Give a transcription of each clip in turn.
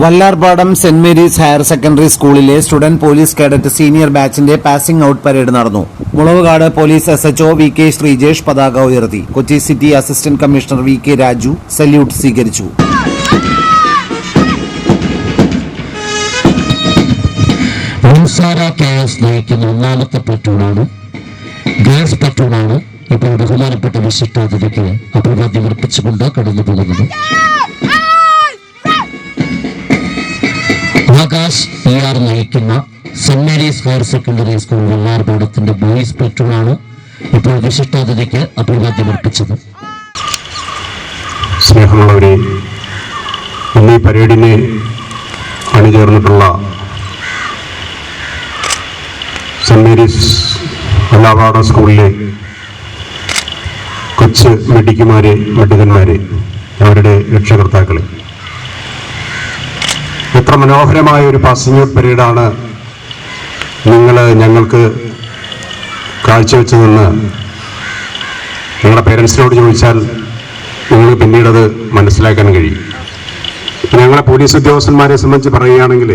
Vallarpadam saint Mary's higher secondary സ്കൂളിലെ student police cadet senior ബാച്ചിന്റെ passing out parade നടന്നു. Mulavukad police S H O V K Sreejesh പതാക ഉയർത്തി. Kochi city assistant commissioner V K Raju salute സ്വീകരിച്ചു. നയിക്കുന്ന ഒന്നാമത്തെ പ്ലറ്റൂണാണ് girls പ്ലറ്റൂണാണ് ഇപ്പോൾ ബഹുമാനപ്പെട്ട വിശിഷ്ടാതിഥിക്ക് അഭിവാദ്യം അർപ്പിച്ചുകൊണ്ട് കടന്നു പോകുന്നത് ആകാശ് പി ആർ നയിക്കുന്ന saint Mary's higher secondary school വെള്ളാർപാടത്തിന്റെ boys പ്ലറ്റൂണാണ് ഇപ്പോൾ വിശിഷ്ടാതിഥിക്ക് അഭിവാദ്യം അർപ്പിച്ചത്. സ്നേഹമുള്ളവരെ ഇന്ന് ഈ പരേഡിന് അണിചേർന്നിട്ടുള്ള സെന്റ് മേരീസ് വെള്ളാർപാട സ്കൂളിലെ കൊച്ചു മെഡിക്കുമാരെ മെഡിക്കന്മാരെ അവരുടെ രക്ഷകർത്താക്കളെ. എത്ര മനോഹരമായ ഒരു പാസിംഗ് പരേഡാണ് നിങ്ങൾ ഞങ്ങൾക്ക് കാഴ്ചവെച്ചതെന്ന് നിങ്ങളുടെ പേരൻസിനോട് ചോദിച്ചാൽ നിങ്ങൾ പിന്നീടത് മനസ്സിലാക്കാൻ കഴിയും. ഞങ്ങളെ പോലീസ് ഉദ്യോഗസ്ഥന്മാരെ സംബന്ധിച്ച് പറയുകയാണെങ്കിൽ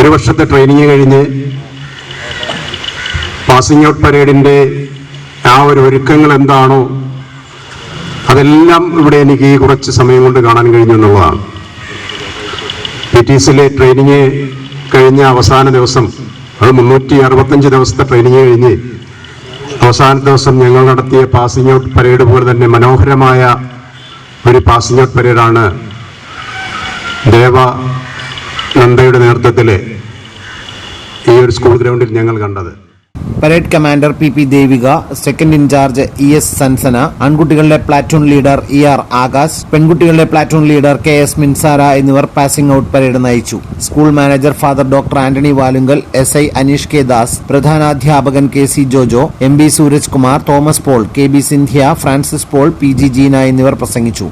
ഒരു വർഷത്തെ ട്രെയിനിങ് കഴിഞ്ഞ് പാസിംഗ് ഔട്ട് പരേഡിന്റെ ആ ഒരു ഒരുക്കങ്ങൾ എന്താണോ അതെല്ലാം ഇവിടെ എനിക്ക് കുറച്ച് സമയം കൊണ്ട് കാണാൻ കഴിഞ്ഞു എന്നുള്ളതാണ്. ടി ട്രെയിനിങ് കഴിഞ്ഞ അവസാന ദിവസം അത് മുന്നൂറ്റി അറുപത്തഞ്ച് ദിവസത്തെ ട്രെയിനിങ് കഴിഞ്ഞ് അവസാന ദിവസം ഞങ്ങൾ നടത്തിയ പാസിംഗ് ഔട്ട് പരേഡ് പോലെ തന്നെ മനോഹരമായ ഒരു പാസിംഗ് ഔട്ട് പരേഡാണ് ദേവ നന്ദയുടെ നേതൃത്വത്തിൽ ഈ ഒരു സ്കൂൾ ഗ്രൗണ്ടിൽ ഞങ്ങൾ കണ്ടത്. Parade commander P P Devika second in charge E S Sansana ആൺകുട്ടികളുടെ platoon leader E R Akash പെൺകുട്ടികളുടെ platoon leader K S Minsara എന്നിവർ പാസിംഗ് ഔട്ട് പരേഡ് നയിച്ചു. School manager father doctor Antony Valunkal S I Aneesh K Das പ്രധാനാധ്യാപകൻ K C Jojo M B Sooraj Kumar Thomas Paul K B Sindhya Francis Paul P G Jeena എന്നിവർ പ്രസംഗിച്ചു.